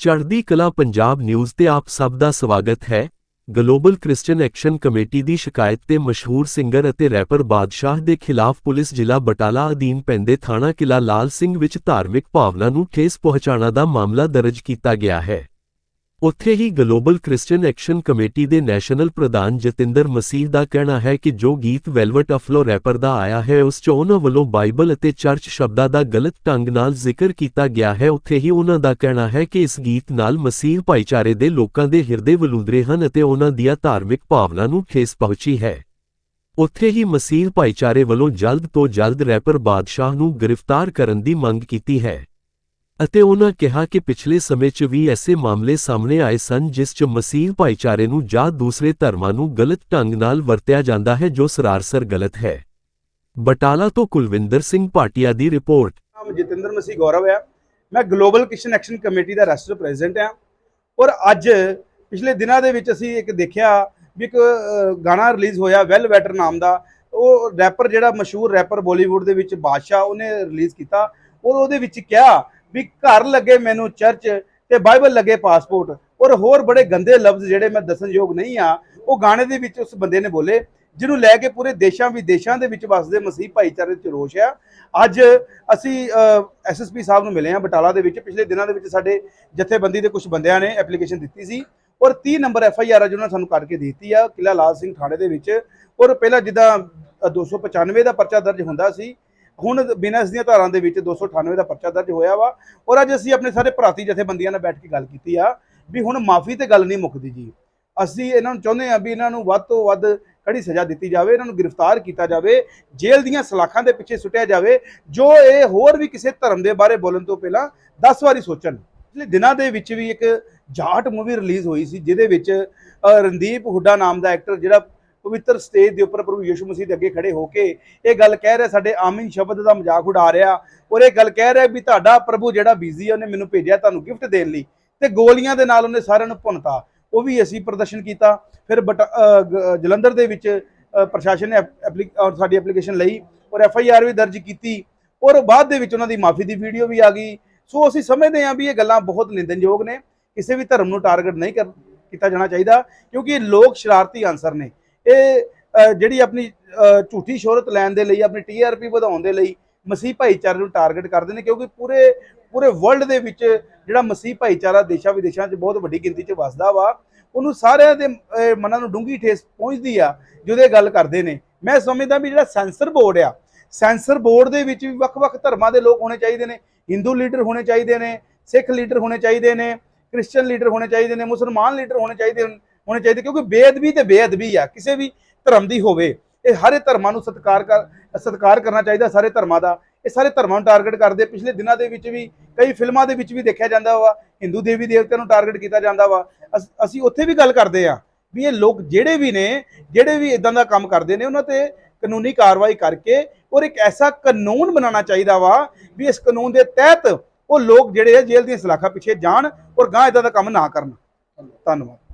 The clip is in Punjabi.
ਚੜ੍ਹਦੀ ਕਲਾ ਪੰਜਾਬ ਨਿਊਜ਼ ਤੇ ਆਪ ਸਭ ਦਾ ਸਵਾਗਤ ਹੈ। ਗਲੋਬਲ ਕ੍ਰਿਸਚੀਅਨ ਐਕਸ਼ਨ ਕਮੇਟੀ ਦੀ ਸ਼ਿਕਾਇਤ ਤੇ ਮਸ਼ਹੂਰ ਸਿੰਗਰ ਅਤੇ ਰੈਪਰ ਬਾਦਸ਼ਾਹ ਦੇ ਖਿਲਾਫ ਪੁਲਿਸ ਜ਼ਿਲ੍ਹਾ ਬਟਾਲਾ ਅਧੀਨ ਪੈਂਦੇ ਥਾਣਾ ਕਿਲਾ ਲਾਲ ਸਿੰਘ ਵਿੱਚ ਧਾਰਮਿਕ ਭਾਵਨਾ ਨੂੰ ਠੇਸ ਪਹੁੰਚਾਉਣਾ ਦਾ ਮਾਮਲਾ ਦਰਜ ਕੀਤਾ ਗਿਆ ਹੈ। ਉੱਥੇ ਹੀ ਗਲੋਬਲ ਕ੍ਰਿਸਚੀਅਨ ਐਕਸ਼ਨ ਕਮੇਟੀ ਦੇ ਨੈਸ਼ਨਲ ਪ੍ਰਧਾਨ ਜਤਿੰਦਰ ਮਸੀਹ ਦਾ ਕਹਿਣਾ ਹੈ ਕਿ ਜੋ ਗੀਤ ਵੈਲਵਟ ਅਫਲੋ ਰੈਪਰ ਦਾ ਆਇਆ ਹੈ, ਉਸ 'ਚ ਉਹਨਾਂ ਵੱਲੋਂ ਬਾਈਬਲ ਅਤੇ ਚਰਚ ਸ਼ਬਦਾਂ ਦਾ ਗਲਤ ਢੰਗ ਨਾਲ ਜ਼ਿਕਰ ਕੀਤਾ ਗਿਆ ਹੈ। ਉੱਥੇ ਹੀ ਉਹਨਾਂ ਦਾ ਕਹਿਣਾ ਹੈ ਕਿ ਇਸ ਗੀਤ ਨਾਲ ਮਸੀਹ ਭਾਈਚਾਰੇ ਦੇ ਲੋਕਾਂ ਦੇ ਹਿਰਦੇ ਵਲੂੰਦਰੇ ਹਨ ਅਤੇ ਉਹਨਾਂ ਦੀਆਂ ਧਾਰਮਿਕ ਭਾਵਨਾ ਨੂੰ ਠੇਸ ਪਹੁੰਚੀ ਹੈ। ਉੱਥੇ ਹੀ ਮਸੀਹ ਭਾਈਚਾਰੇ ਵੱਲੋਂ ਜਲਦ ਤੋਂ ਜਲਦ ਰੈਪਰ ਬਾਦਸ਼ਾਹ ਨੂੰ ਗ੍ਰਿਫਤਾਰ ਕਰਨ ਦੀ ਮੰਗ ਕੀਤੀ ਹੈ। ਅਤੇ ਉਹਨਾਂ ਕਿਹਾ ਕਿ ਪਿਛਲੇ ਸਮੇਂ 'ਚ ਵੀ ਐਸੇ ਮਾਮਲੇ ਸਾਹਮਣੇ ਆਏ ਸਨ ਜਿਸ 'ਚ ਮਸੀਹ ਭਾਈਚਾਰੇ ਨੂੰ ਜਾਂ ਦੂਸਰੇ ਧਰਮਾਂ ਨੂੰ ਗਲਤ ਢੰਗ ਨਾਲ ਵਰਤਿਆ ਜਾਂਦਾ ਹੈ ਜੋ ਸਰਾਸਰ ਗਲਤ ਹੈ। ਬਟਾਲਾ ਤੋਂ ਕੁਲਵਿੰਦਰ ਸਿੰਘ ਭਾਟੀਆ ਦੀ ਰਿਪੋਰਟ। ਨਾਮ ਜਤਿੰਦਰ ਮਸੀਹ ਗੌਰਵ ਹੈ ਮੈਂ ਗਲੋਬਲ ਕ੍ਰਿਸਚੀਅਨ ਐਕਸ਼ਨ ਕਮੇਟੀ ਦਾ ਰੈਸਟਰ ਪ੍ਰੈਜ਼ੀਡੈਂਟ ਹਾਂ ਔਰ ਅੱਜ ਪਿਛਲੇ ਦਿਨਾਂ ਦੇ ਵਿੱਚ ਅਸੀਂ ਇੱਕ ਦੇਖਿਆ ਵੀ ਇੱਕ ਗਾਣਾ ਰਿਲੀਜ਼ ਹੋਇਆ ਵੈਲ ਵੈਟਰ ਨਾਮ ਦਾ। ਉਹ ਰੈਪਰ ਜਿਹੜਾ ਮਸ਼ਹੂਰ ਰੈਪਰ ਬਾਲੀਵੁੱਡ ਦੇ ਵਿੱਚ ਬਾਦਸ਼ਾਹ ਉਹਨੇ ਰਿਲੀਜ਼ ਕੀਤਾ। ਔਰ ਉਹਦੇ ਵਿੱਚ ਕਿਹਾ ਵੀ ਘਰ ਲੱਗੇ ਮੈਨੂੰ ਚਰਚ ਤੇ ਬਾਈਬਲ ਲੱਗੇ ਪਾਸਪੋਰਟ। ਔਰ ਹੋਰ ਬੜੇ ਗੰਦੇ ਲਫ਼ਜ਼ ਜਿਹੜੇ ਮੈਂ ਦੱਸਣਯੋਗ ਨਹੀਂ ਆ ਉਹ ਗਾਣੇ ਦੇ ਵਿੱਚ ਉਸ ਬੰਦੇ ਨੇ ਬੋਲੇ ਜਿਹਨੂੰ ਲੈ ਕੇ ਪੂਰੇ ਦੇਸ਼ਾਂ ਵਿਦੇਸ਼ਾਂ ਦੇ ਵਿੱਚ ਵਸਦੇ ਮਸੀਹ ਭਾਈਚਾਰੇ 'ਚ ਰੋਸ਼ ਆ। ਅੱਜ ਅਸੀਂ ਐਸਐਸਪੀ ਸਾਹਿਬ ਨੂੰ ਮਿਲੇ ਹਾਂ ਬਟਾਲਾ ਦੇ ਵਿੱਚ। ਪਿਛਲੇ ਦਿਨਾਂ ਦੇ ਵਿੱਚ ਸਾਡੇ ਜਥੇਬੰਦੀ ਦੇ ਕੁਝ ਬੰਦਿਆਂ ਨੇ ਐਪਲੀਕੇਸ਼ਨ ਦਿੱਤੀ ਸੀ। ਔਰ 30 ਨੰਬਰ ਐਫ ਆਈ ਆਰ ਆ ਜਿਹਨਾਂ ਸਾਨੂੰ ਕਰਕੇ ਦਿੱਤੀ ਆ ਕਿਲਾ ਲਾਲ ਸਿੰਘ ਥਾਣੇ ਦੇ ਵਿੱਚ। ਔਰ ਪਹਿਲਾਂ ਜਿੱਦਾਂ ਅ, 295 ਦਾ ਪਰਚਾ ਦਰਜ ਹੁੰਦਾ ਸੀ ਹੁਣ ਬਿਨਾਂ ਦੀਆਂ ਧਾਰਾਂ ਦੇ ਵਿੱਚ 298 ਦਾ ਪਰਚਾ ਦਰਜ ਹੋਇਆ ਵਾ। ਔਰ ਅੱਜ ਅਸੀਂ ਆਪਣੇ ਸਾਰੇ ਭਰਾਤੀ ਜਥੇਬੰਦੀਆਂ ਨਾਲ ਬੈਠ ਕੇ ਗੱਲ ਕੀਤੀ ਆ ਵੀ ਹੁਣ ਮਾਫੀ ਤੇ ਗੱਲ ਨਹੀਂ ਮੁੱਕਦੀ ਜੀ। ਅਸੀਂ ਇਹਨਾਂ ਨੂੰ ਚਾਹੁੰਦੇ ਆ ਵੀ ਇਹਨਾਂ ਨੂੰ ਵੱਧ ਤੋਂ ਵੱਧ ਕੜੀ ਸਜ਼ਾ ਦਿੱਤੀ ਜਾਵੇ, ਇਹਨਾਂ ਨੂੰ ਗ੍ਰਿਫਤਾਰ ਕੀਤਾ ਜਾਵੇ, ਜੇਲ੍ਹ ਦੀਆਂ ਸਲਾਖਾਂ ਦੇ ਪਿੱਛੇ ਸੁੱਟਿਆ ਜਾਵੇ, ਜੋ ਇਹ ਹੋਰ ਵੀ ਕਿਸੇ ਧਰਮ ਦੇ ਬਾਰੇ ਬੋਲਣ ਤੋਂ ਪਹਿਲਾਂ 10 ਵਾਰੀ ਸੋਚਣ। ਪਿਛਲੇ ਦਿਨਾਂ ਦੇ ਵਿੱਚ ਵੀ ਇੱਕ ਜਾਟ ਮੂਵੀ ਰਿਲੀਜ਼ ਹੋਈ ਸੀ, ਜਿਹਦੇ ਵਿੱਚ ਰਣਦੀਪ ਹੁੱਡਾ ਨਾਮ ਦਾ ਐਕਟਰ ਜਿਹੜਾ ਪਵਿੱਤਰ ਸਟੇਜ ਦੇ ਉੱਪਰ ਪ੍ਰਭੂ ਯਿਸੂ ਮਸੀਹ ਦੇ ਅੱਗੇ ਖੜੇ ਹੋ ਕੇ ਇਹ ਗੱਲ ਕਹਿ ਰਿਹਾ ਸਾਡੇ ਆਮੀਨ ਸ਼ਬਦ ਦਾ ਮਜ਼ਾਕ ਉਡਾ ਰਿਹਾ ਔਰ ਇਹ ਗੱਲ ਕਹਿ ਰਿਹਾ ਵੀ ਤੁਹਾਡਾ ਪ੍ਰਭੂ ਜਿਹੜਾ ਬਿਜ਼ੀ ਹੈ ਉਹਨੇ ਮੈਨੂੰ ਭੇਜਿਆ ਤੁਹਾਨੂੰ ਗਿਫਟ ਦੇਣ ਲਈ ਤੇ ਗੋਲੀਆਂ ਦੇ ਨਾਲ ਉਹਨੇ ਸਾਰਿਆਂ ਨੂੰ ਭੁੰਨਤਾ ਉਹ ਵੀ ਅਸੀਂ ਪ੍ਰਦਰਸ਼ਨ ਕੀਤਾ ਫਿਰ ਬਟ ਜਲੰਧਰ ਦੇ ਵਿੱਚ ਪ੍ਰਸ਼ਾਸਨ ਨੇ ਐਪ- ਐਪਲੀ- ਅ, ਸਾਡੀ ਐਪਲੀਕੇਸ਼ਨ ਲਈ ਔਰ ਐਫ ਆਈ ਆਰ ਵੀ ਦਰਜ ਕੀਤੀ ਔਰ ਬਾਅਦ ਦੇ ਵਿੱਚ ਉਹਨਾਂ ਦੀ ਮਾਫੀ ਦੀ ਵੀਡੀਓ ਵੀ ਆ ਗਈ ਸੋ ਅਸੀਂ ਸਮਝਦੇ ਹਾਂ ਵੀ ਇਹ ਗੱਲਾਂ ਬਹੁਤ ਨਿੰਦਨਯੋਗ ਨੇ ਕਿਸੇ ਵੀ ਧਰਮ ਨੂੰ ਟਾਰਗੇਟ ਨਹੀਂ ਕਰ ਕੀਤਾ ਜਾਣਾ ਚਾਹੀਦਾ ਕਿਉਂਕਿ ਇਹ ਲੋਕ ਸ਼ਰਾਰਤੀ ਅਨਸਰ ਨੇ। ਇਹ ਜਿਹੜੀ ਆਪਣੀ ਝੂਠੀ ਸ਼ੋਹਰਤ ਲੈਣ ਦੇ ਲਈ, ਆਪਣੀ ਟੀਆਰਪੀ ਵਧਾਉਣ ਦੇ ਲਈ ਮਸੀਹ ਭਾਈਚਾਰੇ ਨੂੰ ਟਾਰਗੇਟ ਕਰਦੇ ਨੇ, ਕਿਉਂਕਿ ਪੂਰੇ ਪੂਰੇ ਵਰਲਡ ਦੇ ਵਿੱਚ ਜਿਹੜਾ ਮਸੀਹ ਭਾਈਚਾਰਾ ਦੇਸ਼ਾਂ ਵਿਦੇਸ਼ਾਂ 'ਚ ਬਹੁਤ ਵੱਡੀ ਗਿਣਤੀ 'ਚ ਵਸਦਾ ਵਾ, ਉਹਨੂੰ ਸਾਰਿਆਂ ਦੇ ਮਨਾਂ ਨੂੰ ਡੂੰਗੀ ਠੇਸ ਪਹੁੰਚਦੀ ਆ ਜਦੋਂ ਇਹ ਗੱਲ ਕਰਦੇ ਨੇ। ਮੈਂ ਸਮਝਦਾ ਵੀ ਜਿਹੜਾ ਸੈਂਸਰ ਬੋਰਡ ਆ ਸੈਂਸਰ ਬੋਰਡ ਦੇ ਵਿੱਚ ਵੀ ਵੱਖ-ਵੱਖ ਧਰਮਾਂ ਦੇ ਲੋਕ ਹੋਣੇ ਚਾਹੀਦੇ ਨੇ ਹਿੰਦੂ ਲੀਡਰ ਹੋਣੇ ਚਾਹੀਦੇ ਨੇ ਸਿੱਖ ਲੀਡਰ ਹੋਣੇ ਚਾਹੀਦੇ ਨੇ ਕ੍ਰਿਸਚੀਅਨ ਲੀਡਰ ਹੋਣੇ ਚਾਹੀਦੇ ਨੇ ਮੁਸਲਮਾਨ ਲੀਡਰ ਹੋਣੇ ਚਾਹੀਦੇ ਹਨ- ਹੋਣੇ ਚਾਹੀਦੇ, ਕਿਉਂਕਿ ਬੇਅਦਬੀ ਤੇ ਬੇਅਦਬੀ ਆ, ਕਿਸੇ ਵੀ ਧਰਮ ਦੀ ਹੋਵੇ। ਇਹ ਸਾਰੇ ਧਰਮਾਂ ਨੂੰ ਸਤਿਕਾਰ ਕਰ, ਸਤਿਕਾਰ ਕਰਨਾ ਚਾਹੀਦਾ ਸਾਰੇ ਧਰਮਾਂ ਦਾ। ਇਹ ਸਾਰੇ ਧਰਮਾਂ ਨੂੰ ਟਾਰਗੇਟ ਕਰਦੇ। ਪਿਛਲੇ ਦਿਨਾਂ ਦੇ ਵਿੱਚ ਵੀ, ਕਈ ਫਿਲਮਾਂ ਦੇ ਵਿੱਚ ਵੀ ਦੇਖਿਆ ਜਾਂਦਾ ਵਾ। ਹਿੰਦੂ ਦੇਵੀ ਦੇਵਤਿਆਂ ਨੂੰ ਟਾਰਗੇਟ ਕੀਤਾ ਜਾਂਦਾ ਵਾ। ਅਸ- ਅਸੀਂ ਉੱਥੇ ਵੀ ਗੱਲ ਕਰਦੇ ਆ ਵੀ ਇਹ ਲੋਕ ਜਿਹੜੇ ਵੀ ਨੇ, ਜਿਹੜੇ ਵੀ ਇਦਾਂ ਦਾ ਕੰਮ ਕਰਦੇ ਨੇ, ਉਹਨਾਂ ਤੇ ਕਾਨੂੰਨੀ ਕਾਰਵਾਈ ਕਰਕੇ ਔਰ ਇੱਕ ਐਸਾ ਕਾਨੂੰਨ ਬਣਾਉਣਾ ਚਾਹੀਦਾ ਵਾ ਵੀ ਇਸ ਕਾਨੂੰਨ ਦੇ ਤਹਿਤ ਉਹ ਲੋਕ ਜਿਹੜੇ ਆ ਜੇਲ੍ਹ ਦੀਆਂ ਸਲਾਖਾਂ ਪਿੱਛੇ ਜਾਣ ਔਰ ਗਾਂ ਇਦਾਂ ਦਾ ਕੰਮ ਨਾ ਕਰਨ। ਧੰਨਵਾਦ।